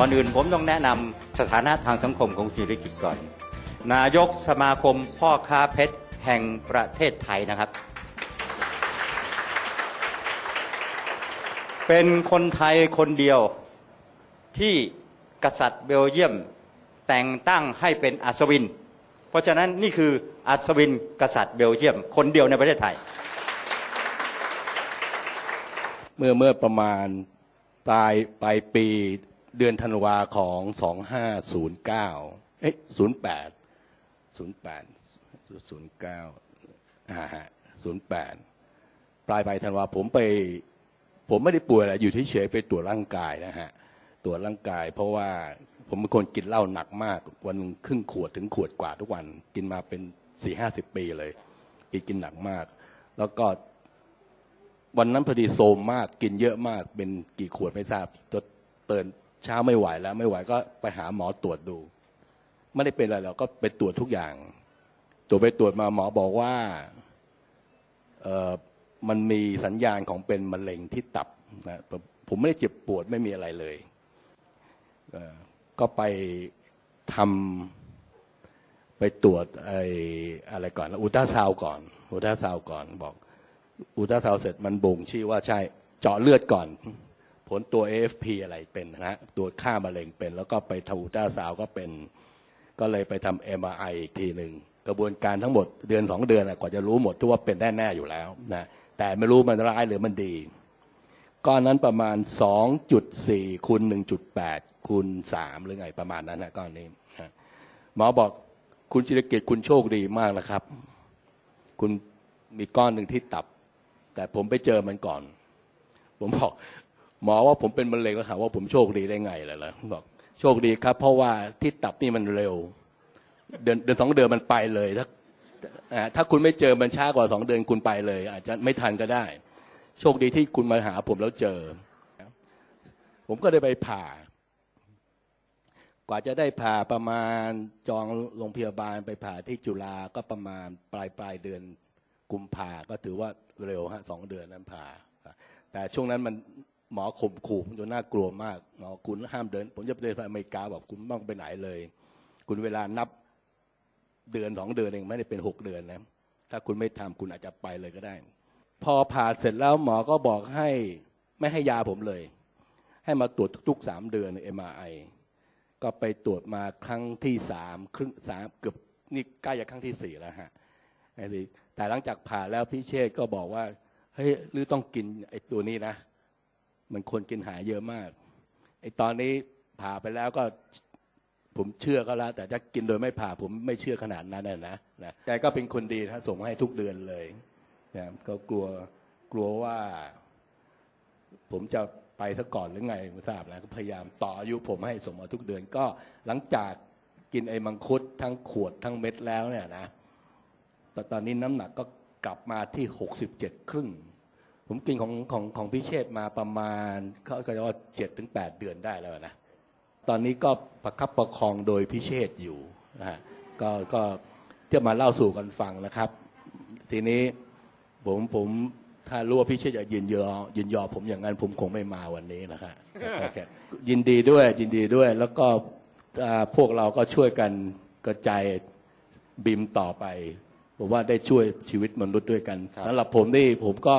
ก่อนอื่นผมต้องแนะนำสถานะทางสังคมของคุณธีรกิจก่อน นายกสมาคมพ่อค้าเพชรแห่งประเทศไทยนะครับ เป็นคนไทยคนเดียวที่กษัตริย์เบลเยียมแต่งตั้งให้เป็นอัศวิน เพราะฉะนั้นนี่คืออัศวินกษัตริย์เบลเยียม คนเดียวในประเทศไทย เมื่อเมื่อประมาณปลายปลายปี เดือนธันวาของ2509เอ๊ะ08 08 09อ่าฮะ08ปลายปลายธันวาผมไปผมไม่ได้ป่วยอะไรอยู่เฉยๆไปตรวจร่างกายนะฮะตรวจร่างกาย เพราะว่าผมเป็นคนกินเหล้าหนักมาก วันหนึ่งครึ่งขวดถึงขวดกว่าทุกวัน กินมาเป็นสี่ห้าสิบปีเลย กินกินหนักมาก แล้วก็วันนั้นพอดีโซมมากกินเยอะมากเป็นกี่ขวดไม่ทราบตัวเตือน เช้าไม่ไหวแล้ว ไม่ไหวก็ไปหาหมอตรวจดู ไม่ได้เป็นอะไรหรอกก็ไปตรวจทุกอย่าง ตรวจไปตรวจมาหมอบอกว่าเออมันมีสัญญาณของเป็นมะเร็งที่ตับนะผมไม่ได้เจ็บปวดไม่มีอะไรเลยเก็ไปทำไปตรวจไอ้อะไรก่อนอุลตราซาวก่อน อุลตราซาวก่อนบอก อุลตราซาวเสร็จมันบ่งชี้ว่าใช่เจาะเลือดก่อน ผลตัว AFP อะไรเป็นนะตัวค่ามะเร็งเป็น แล้วก็ไปทำอุลตราซาวก็เป็น ก็เลยไปทำ MRI อีกทีหนึ่งกระบวนการทั้งหมดเดือนสองเดือนกว่าจะรู้หมดทุกว่าเป็นแน่ๆอยู่แล้วนะแต่ไม่รู้มันร้ายหรือมันดีก้อนนั้นประมาณ 2.4คูณ1.8คูณ3หรือไงประมาณนั้นนะก้อนนี้หมอบอกคุณจิรเกียรติคุณโชคดีมากนะครับ คุณมีก้อนหนึ่งที่ตับ แต่ผมไปเจอมันก่อน ผมบอก หมอว่าผมเป็นมะเร็งแล้วถามว่าผมโชคดีได้ไงล่ะล่ะบอกโชคดีครับ เพราะว่าที่ตับนี่มันเร็ว เดือนเดือนสองเดือนมันไปเลยถ้าถ้าคุณไม่เจอมันช้ากว่าสองเดือนคุณไปเลย อาจจะไม่ทันก็ได้ โชคดีที่คุณมาหาผมแล้วเจอ ผมก็ได้ไปผ่า กว่าจะได้ผ่าประมาณจองโรงพยาบาลไปผ่าที่จุฬาก็ประมาณปลายปลายเดือนกุมภาก็ถือว่าเร็วฮะสองเดือนนั้นผ่า แต่ช่วงนั้นมัน หมอข่มขู่ผมจนน่ากลัวมากหมอคุณห้ามเดิน ผมจะไปเดินไปอเมริกาบอกคุณไม่ต้องไปไหนเลย คุณเวลานับเดือนสองเดือนเองไม่ได้เป็นหกเดือนนะถ้าคุณไม่ทำคุณอาจจะไปเลยก็ได้ พอผ่าเสร็จแล้วหมอก็บอกให้ไม่ให้ยาผมเลย ให้มาตรวจทุกๆสามเดือนเอ็มไอก็ไปตรวจมาครั้งที่สามครึ่งสามเกือบนี่ใกล้จะครั้งที่สี่แล้วฮะแต่หลังจากผ่าแล้วพี่เชษก็บอกว่าเฮ้ยหรือต้องกินไอ้ตัวนี้นะ มันคนกินหายเยอะมากไอ้ตอนนี้ผ่าไปแล้วก็ผมเชื่อก็แล้วแต่ถ้ากินโดยไม่ผ่าผมไม่เชื่อขนาดนั้นนะนะนะแต่ก็เป็นคนดีนะส่งมาให้ทุกเดือนเลยนะก็กลัวกลัวว่า ผมจะไปซะก่อนหรือไงไม่ทราบนะก็พยายามต่ออายุผมให้ส่งมาทุกเดือน ก็หลังจากกินไอ้มังคุดทั้งขวดทั้งเม็ดแล้วเนี่ยนะแต่ตอนนี้น้ำหนักก็กลับมาที่หกสิบเจ็ดครึ่ง ผมกินของของของพี่เชษฐ์มาประมาณเขาก็จะว่าเจ็ดถึงแปดเดือนได้แล้วนะ ตอนนี้ก็ประคับประคองโดยพิเชษฐ์อยู่นะฮะก็ก็จะมาเล่าสู่กันฟังนะครับ ทีนี้ผมผมถ้ารู้ว่าพิเชษฐ์จะยินยอยินยอผมอย่างนั้นผมคงไม่มาวันนี้นะครับยินดีด้วยยินดีด้วยแล้วก็อ่าพวกเราก็ช่วยกันกระจายบิมต่อไป ผมว่าได้ช่วยชีวิตมนุษย์ด้วยกันสำหรับผมนี่ผมก็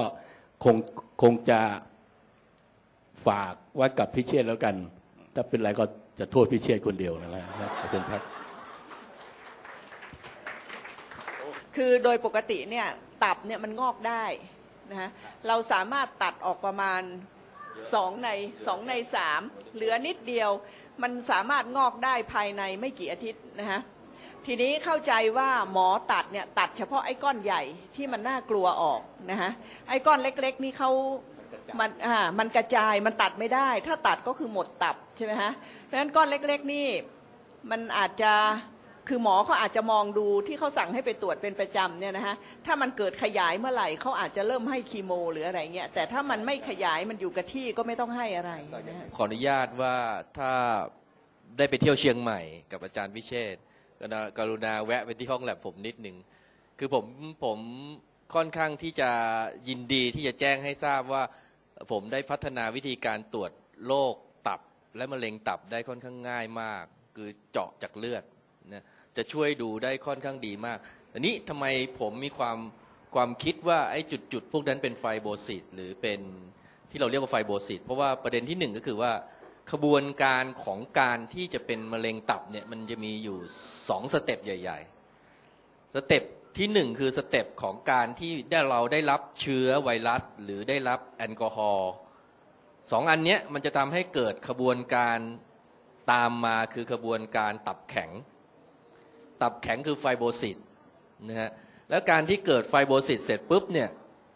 คงคงจะฝากไว้กับพิเชษแล้วกัน ถ้าเป็นไรก็จะโทษพิเชษคนเดียวนั่นแหละครับขอบคุณครับ คือโดยปกติเนี่ยตับเนี่ยมันงอกได้นะฮะเราสามารถตัดออกประมาณสองในสองในสามเหลือนิดเดียว มันสามารถงอกได้ภายในไม่กี่อาทิตย์นะฮะ ทีนี้เข้าใจว่าหมอตัดเนี่ยตัดเฉพาะไอ้ก้อนใหญ่ที่มันน่ากลัวออกนะฮะไอ้ก้อนเล็กๆนี่เขามันอ่ามันกระจายมันตัดไม่ได้ ถ้าตัดก็คือหมดตับใช่ไหมฮะเพราะฉะนั้นก้อนเล็กๆนี่มันอาจจะคือหมอเขาอาจจะมองดูที่เขาสั่งให้ไปตรวจเป็นประจำเนี่ยนะฮะถ้ามันเกิดขยายเมื่อไหร่เขาอาจจะเริ่มให้คีโม หรืออะไรเงี้ยแต่ถ้ามันไม่ขยายมันอยู่กับที่ก็ไม่ต้องให้อะไรนะฮะขออนุญาตว่าถ้าได้ไปเที่ยวเชียงใหม่กับอาจารย์พิเชษ กรุณากรุณาแวะไปที่ห้องแลบผมนิดหนึ่งคือผมผมค่อนข้างที่จะยินดีที่จะแจ้งให้ทราบว่า ผมได้พัฒนาวิธีการตรวจโรคตับและมะเร็งตับได้ค่อนข้างง่ายมาก คือเจาะจากเลือดนะจะช่วยดูได้ค่อนข้างดีมากอันนี้ทำไมผมมีความความคิดว่าไอ้จุดจุดๆพวกนั้นเป็นไฟโบซิสหรือเป็นที่เราเรียกว่าไฟโบซิสเพราะว่าประเด็นที่หนึ่งก็คือว่า ขบวนการของการที่จะเป็นมะเร็งตับเนี่ยมันจะมีอยู่สองสเต็ปใหญ่ ๆ สเต็ปที่หนึ่งคือสเต็ปของการที่ได้เราได้รับเชื้อไวรัส หรือได้รับแอลกอฮอล์สองอันเนี้ยมันจะทำให้เกิดขบวนการตามมาคือขบวนการตับแข็ง ตับแข็งคือไฟโบซิสนะฮะแล้วการที่เกิดไฟโบซิสเสร็จปุ๊บเนี่ย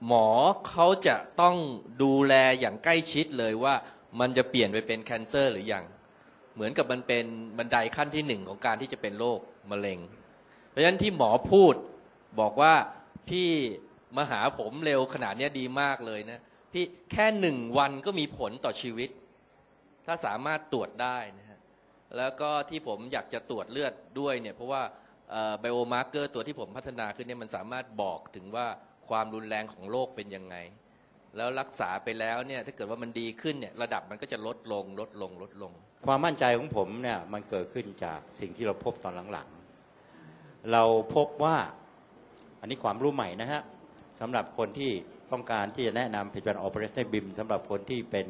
หมอเขาจะต้องดูแลอย่างใกล้ชิดเลยว่า มันจะเปลี่ยนไปเป็นแคนเซอร์หรือยัง เหมือนกับมันเป็นบันไดขั้นที่หนึ่งของการที่จะเป็นโรคมะเร็ง เพราะฉะนั้นที่หมอพูดบอกว่าพี่มาหาผมเร็วขนาดนี้ดีมากเลยนะ พี่แค่หนึ่งวันก็มีผลต่อชีวิต ถ้าสามารถตรวจได้นะฮะแล้วก็ที่ผมอยากจะตรวจเลือดด้วยเนี่ยเพราะว่าไบโอมาร์เกอร์ตัวที่ผมพัฒนาขึ้นเนี่ยมันสามารถบอกถึงว่าความรุนแรงของโรคเป็นยังไง แล้วรักษาไปแล้วเนี่ยถ้าเกิดว่ามันดีขึ้นเนี่ยระดับมันก็จะลดลงลดลงลดลง ความมั่นใจของผมเนี่ยมันเกิดขึ้นจากสิ่งที่เราพบตอนหลังๆ เราพบว่าอันนี้ความรู้ใหม่นะฮะสำหรับคนที่ต้องการที่จะแนะนำผลิตภัณฑ์ Operation BIM สำหรับคนที่เป็น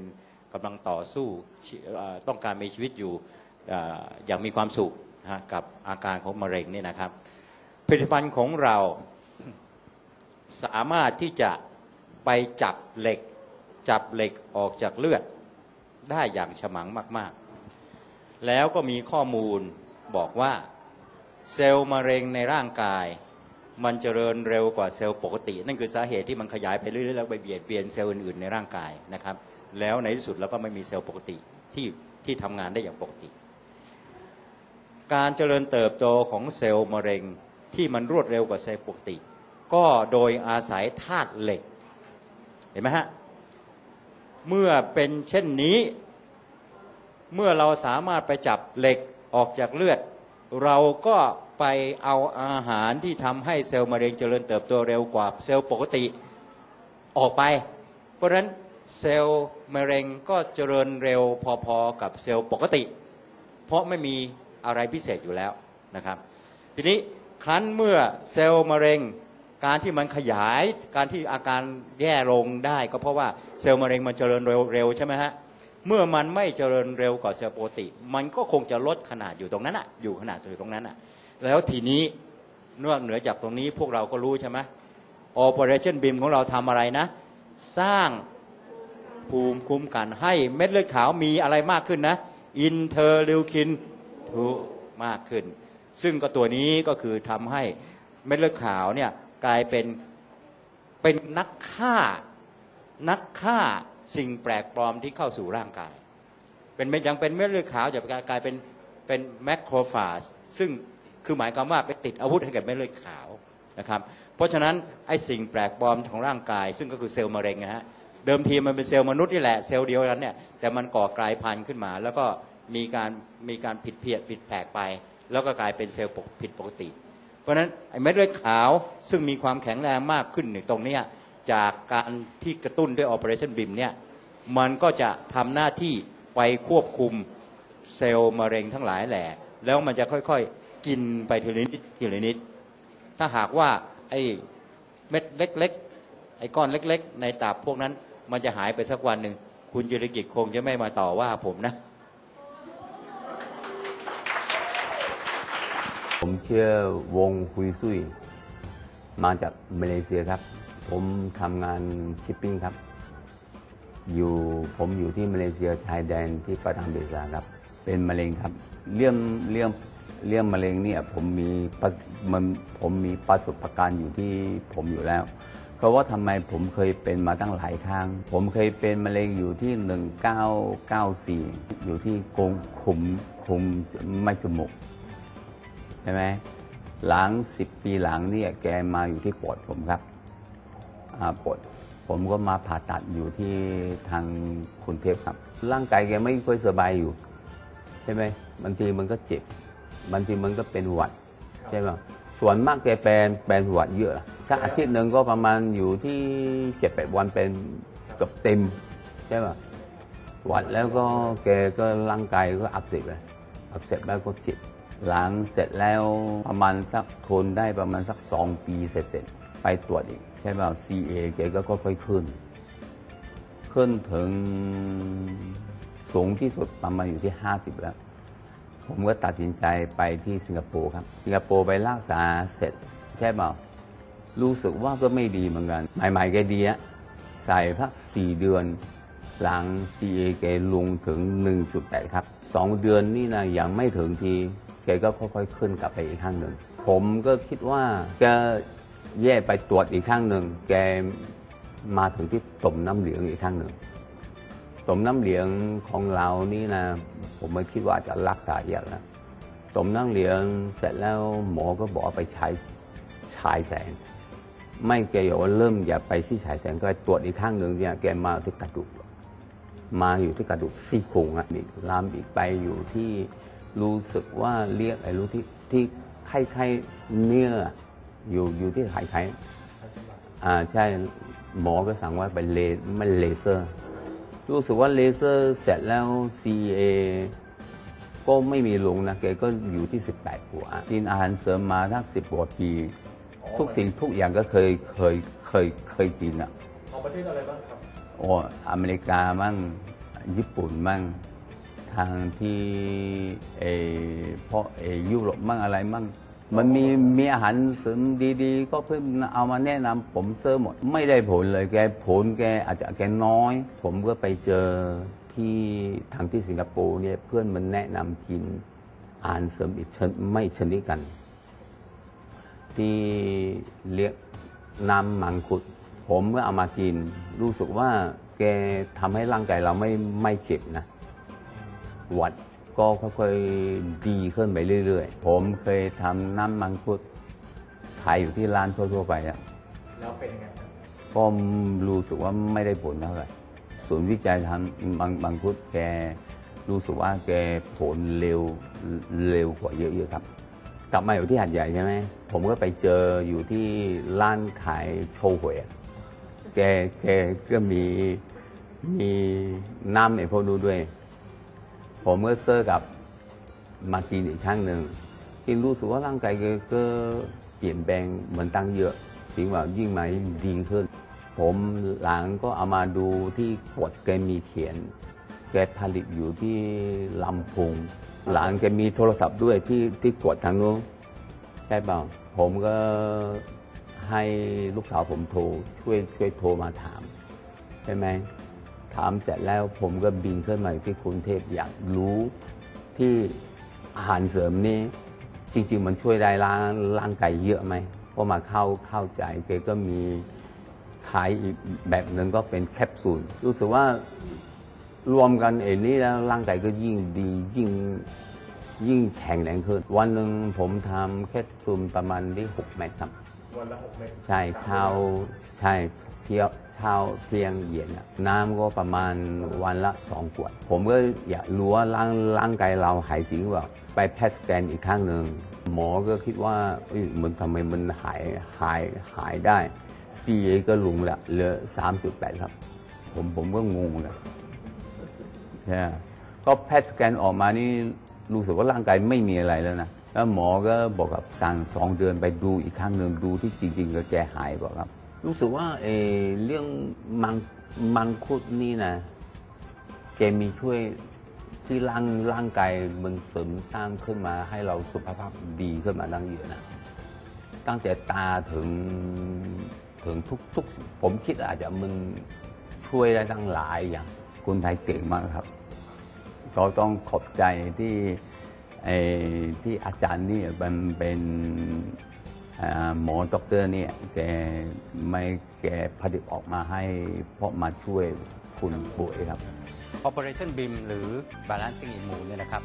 กำลังต่อสู้ต้องการมีชีวิตอยู่อย่างมีความสุขนะกับอาการของมะเร็งเนี่ยนะครับ ผลิตภัณฑ์ของเราสามารถที่จะ ไปจับเหล็ก จับเหล็กออกจากเลือด ได้อย่างฉมังมาก ๆ แล้วก็มีข้อมูลบอกว่า เซลล์มะเร็งในร่างกาย มันเจริญเร็วกว่าเซลล์ปกติ นั่นคือสาเหตุที่มันขยายไปเรื่อยๆแล้วไปเบียดเบียนเซลล์อื่นๆในร่างกายนะครับ แล้วในที่สุดเราก็ไม่มีเซลล์ปกติที่ที่ทำงานได้อย่างปกติ การเจริญเติบโตของเซลล์มะเร็งที่มันรวดเร็วกว่าเซลล์ปกติ ก็โดยอาศัยธาตุเหล็ก เห็นไหมฮะ เมื่อเป็นเช่นนี้ เมื่อเราสามารถไปจับเหล็กออกจากเลือด เราก็ไปเอาอาหารที่ทำให้เซลล์มะเร็งเจริญเติบโตเร็วกว่าเซลล์ปกติออกไป เพราะฉะนั้นเซลล์มะเร็งก็เจริญเร็วพอๆกับเซลล์ปกติ เพราะไม่มีอะไรพิเศษอยู่แล้วนะครับ ทีนี้ครั้นเมื่อเซลล์มะเร็ง การที่มันขยายการที่อาการแย่ลงได้ก็เพราะว่าเซลล์มะเร็งมันเจริญเร็วใช่ไหมฮะเมื่อมันไม่เจริญเร็วกว่าเซลล์ปกติ มันก็คงจะลดขนาดอยู่ตรงนั้นอะอยู่ขนาดอยู่ตรงนั้นอะแล้วทีนี้นอกเหนือจากตรงนี้พวกเราก็รู้ใช่ไหม Operation BIM ของเราทำอะไรนะ สร้างภูมิคุ้มกันให้เม็ดเลือดขาวมีอะไรมากขึ้นนะอินเทอร์ลิวคินทูมากขึ้น ซึ่งก็ตัวนี้ก็คือทำให้เม็ดเลือดขาวเนี่ย กลายเป็นเป็นนักฆ่านักฆ่าสิ่งแปลกปลอมที่เข้าสู่ร่างกาย เป็นยังเป็นเม็ดเลือดขาวจะกลายเป็นเป็นแมคโครฟาจซึ่งคือหมายความว่าไปติดอาวุธให้กับเม็ดเลือดขาวนะครับ เพราะฉะนั้นไอ้สิ่งแปลกปลอมของร่างกาย ซึ่งก็คือเซลล์มะเร็งนะฮะเดิมทีมันเป็นเซลล์มนุษย์นี่แหละเซลล์เดียวกันเนี่ยแต่มันก่อกลายพันธุ์ขึ้นมา แล้วก็มีการมีการผิดเพี้ยนผิดแผกไป แล้วก็กลายเป็นเซลล์ปกผิดปกติ เพราะฉะนั้นไอ้เม็ดเลือดขาวซึ่งมีความแข็งแรงมากขึ้นในตรงนี้จากการที่กระตุ้นด้วย Operation BIM เนี่ยมันก็จะทำหน้าที่ไปควบคุมเซลล์มะเร็งทั้งหลายแหละแล้วมันจะค่อยๆกินไปทีละนิดทีละนิด ถ้าหากว่าไอ้เม็ดเล็กๆไอ้ก้อนเล็ก ๆ ในตับพวกนั้น มันจะหายไปสักวันหนึ่งคุณจิรกิจคงจะไม่มาต่อว่าผมนะ ผมเชื่อวงฮุยซุยมาจากมาเลเซียครับ ผมทำงานชิปปิ้งครับ อยู่ผมอยู่ที่มาเลเซียชายแดนที่ประทังเบซาครับ เป็นมะเร็งครับ เรื่องเรื่องเรื่องมะเร็งเนี่ยผมมีมันผมมีประสบการณ์อยู่ที่ผมอยู่แล้ว เพราะว่าทำไมผมเคยเป็นมาตั้งหลายครั้ง ผมเคยเป็นมะเร็งอยู่ที่ 1994 อยู่ที่กรงขุมคุมไม่จมูก ใช่ไหมหลังสิบปีหลังเนี่ยแกมาอยู่ที่ปอดผมครับปอดผมก็มาผ่าตัดอยู่ที่ทางคุณเทพครับ ร่างกายแกไม่ค่อยสบายอยู่ ใช่ไหมบางทีมันก็เจ็บบางทีมันก็เป็นหวัด ใช่ไหมส่วนมากแกเป็นเป็นหวัดเยอะสักอาทิตย์หนึ่งก็ประมาณอยู่ที่เจ็ดแปดวันเป็นเกือบเต็ม ใช่ไหมหวัดแล้วก็แกก็ร่างกายก็อักเสบเลยอักเสบแล้วก็เจ็บ หลังเสร็จแล้วประมาณสักทนได้ประมาณสักสองปีเสร็จๆไปตรวจอีก ใช่เปล่า CA แกก็ค่อยๆขึ้น ขึ้นถึงสูงที่สุดประมาณอยู่ที่ 50 แล้ว ผมก็ตัดสินใจไปที่สิงคโปร์ครับ สิงคโปร์ไปรักษาเสร็จ ใช่เปล่า รู้สึกว่าก็ไม่ดีเหมือนกัน ใหม่ๆแกดีอะใส่พักสี่เดือน หลัง CA แกลงถึง 1.8 ครับสองเดือนนี่นะยังไม่ถึงที แกก็ค่อยๆขึ้นกลับไปอีกข้างหนึ่ง ผมก็คิดว่าจะแย่ไปตรวจอีกข้างหนึ่ง แกมาถึงที่ต่มน้ำเหลืองอีกข้างหนึ่งต่มน้ำเหลืองของเรานี่นะ ผมไม่คิดว่าจะรักษายากนะต่มน้ำเหลืองเสร็จแล้วหมอก็บอกว่าไปใช้ฉายแสง ไม่แกบอกว่าเริ่มอย่าไปที่ฉายแสงก็ไปตรวจอีกข้างหนึ่งเนี่ยแกมาที่กระดูกมาอยู่ที่กระดูกซี่โครงอะนี่ลามอีกไปอยู่ที่ รู้สึกว่าเรียกอะไรรู้ที่ที่ไข้ไข้เนื้ออยู่อยู่ที่ไข้ไข้อ่าใช่หมอก็สั่งว่าไปเลมันเลเซอร์ รู้สึกว่าเลเซอร์เสร็จแล้ว CA ก็ไม่มีลงนะแกก็อยู่ที่ 18กว่ากินอาหารเสริมมาทั้ง10กว่าปีทุกสิ่งทุกอย่างก็เคยเคยเคยเคยกินอะของประเทศอะไรบ้างครับโอ้อเมริกามั่งญี่ปุ่นมั่ง ทางที่เออเพราะเอยุโรปมั่งอะไรมั่งมันมีมีอาหารเสริมดีๆ ก็เพิ่มเอามาแนะนำผมเซอร์หมด ไม่ได้ผลเลยแกผลแกอาจจะแกน้อย ผมก็ไปเจอที่ทางที่สิงคโปร์เนี่ยเพื่อนมันแนะนำกินอาหารเสริมอีกชนไม่ชนิดกัน ที่เรียกน้ำมังคุด ผมก็เอามากิน รู้สึกว่าแกทำให้ร่างกายเราไม่ไม่เจ็บนะ หวัดก็ค่อยๆดีขึ้นไปเรื่อยๆ ผมเคยทำน้ำมังคุดขายอยู่ที่ร้านทั่วๆไปอะแล้วเป็นยังไงครับก็รู้สึกว่าไม่ได้ผลเท่าไหร่ศูนย์วิจัยทำบางบางพุทธแกรู้สึกว่าแกผลเร็วเร็วกว่าเยอะๆครับกลับมาอยู่ที่หัดใหญ่ใช่ไหมผมก็ไปเจออยู่ที่ร้านขายโชว์หวยอะแกแกก็มีมีน้ำไอ้พวกนู้นด้วย ผมก็เซอร์กับมากินอีกครั้งหนึ่งที่รู้สึกว่าร่างกายก็เปลี่ยนแปลงเหมือนตั้งเยอะถึงว่ายิ่งมายิ่งดีขึ้น ผมหลังก็เอามาดูที่ขวดแกมีเขียน แกผลิตอยู่ที่ลำพูงหลังแกมีโทรศัพท์ด้วยที่ที่กดทางนู้นใช่เปล่าผมก็ให้ลูกสาวผมโทรช่วยช่วยโทรมาถาม ใช่ไหม ถามเสร็จแล้วผมก็บินขึ้นมาอยู่ที่กรุงเทพอยากรู้ที่อาหารเสริมนี่จริง ๆ มันช่วยได้ร่างร่างกายเยอะไหมก็มาเข้าเข้าใจแกก็มีขายอีกแบบหนึ่งก็เป็นแคปซูลรู้สึกว่ารวมกันเอ็นนี้แล้วร่างกายก็ยิ่งดียิ่งยิ่งแข็งแรงขึ้น วันหนึ่งผมทำแคปซูลประมาณที่หกเม็ดครับวันละหกเม็ดใช่เช้าใช่ เที่ยวเช้าเที่ยงเย็นอะน้ำก็ประมาณวันละสองขวด ผมก็อยากรู้ว่าร่างร่างกายเราหายจริงหรือเปล่าไปแพทย์สแกนอีกครั้งหนึ่งหมอก็คิดว่าเอ้ยมันทำไมมันหายหายหายได้ CA ก็ลงละเหลือ3.8ครับ ผมผมก็งงเลยใช่ก็แพทย์สแกนออกมานี่รู้สึกว่าร่างกายไม่มีอะไรแล้วนะแล้วหมอก็บอกกับสั่งสองเดือนไปดูอีกครั้งหนึ่งดูที่จริงๆก็แกหายบอกครับ รู้สึกว่าเอเรื่องมังมังคุดนี่นะแกมีช่วยที่ร่างร่างกายมันเสริมสร้างขึ้นมาให้เราสุขภาพดีขึ้นมาตั้งเยอะนะตั้งแต่ตาถึงถึงทุกทุกผมคิดอาจจะมันช่วยได้ตั้งหลายอย่างคนไทยเก่งมากครับก็ต้องขอบใจที่ไอ้ที่อาจารย์นี่มันเป็น หมอด็อกเตอร์เนี่ยแกไม่แกผลิตออกมาให้เพราะมาช่วยคุณป่วยครับ Operation BIM หรือ Balancing Immune เนี่ยนะครับ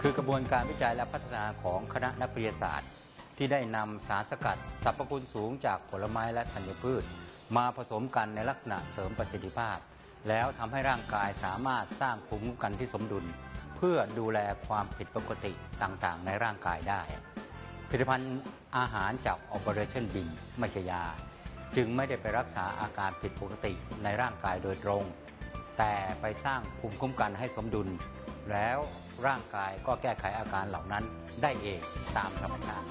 คือกระบวนการวิจัยและพัฒนาของคณะนักวิทยาศาสตร์ ที่ได้นำสารสกัดสรรพคุณสูงจากผลไม้และธัญพืช มาผสมกันในลักษณะเสริมประสิทธิภาพ แล้วทำให้ร่างกายสามารถสร้างภูมิคุ้มกันที่สมดุล เพื่อดูแลความผิดปกติต่างๆ ในร่างกายได้ ผลิตภัณฑ์อาหารจาก Operation BIM ไม่ใช่ยา จึงไม่ได้ไปรักษาอาการผิดปกติในร่างกายโดยตรง แต่ไปสร้างภูมิคุ้มกันให้สมดุล แล้วร่างกายก็แก้ไขอาการเหล่านั้นได้เองตามธรรมชาติ